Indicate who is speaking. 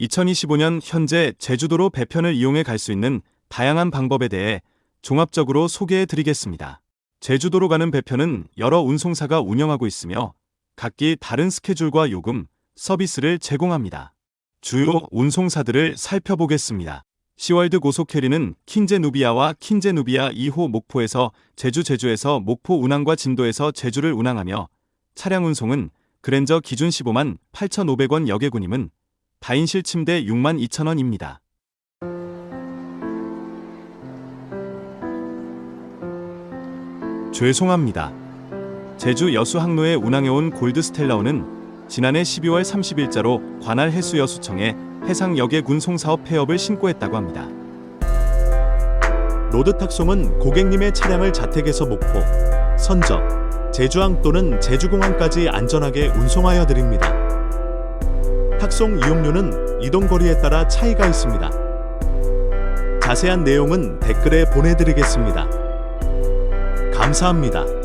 Speaker 1: 2025년 현재 제주도로 배편을 이용해 갈 수 있는 다양한 방법에 대해 종합적으로 소개해 드리겠습니다. 제주도로 가는 배편은 여러 운송사가 운영하고 있으며 각기 다른 스케줄과 요금, 서비스를 제공합니다. 주요 운송사들을 살펴보겠습니다. 시월드 고속캐리는 킨제누비아와 킨제누비아 2호 목포에서 제주 제주에서 목포 운항과 진도에서 제주를 운항하며 차량 운송은 그랜저 기준 15만 8,500원 여객운임은 다인실 침대 6만 2천원입니다. 죄송합니다. 제주 여수 항로에 운항해 온 골드스텔라오는 지난해 12월 30일자로 관할 해수 여수청에 해상 여객 운송 사업 폐업을 신고했다고 합니다.
Speaker 2: 로드 탁송은 고객님의 차량을 자택에서 목포, 선적, 제주항 또는 제주공항까지 안전하게 운송하여 드립니다. 탁송 이용료는 이동거리에 따라 차이가 있습니다. 자세한 내용은 댓글에 보내드리겠습니다. 감사합니다.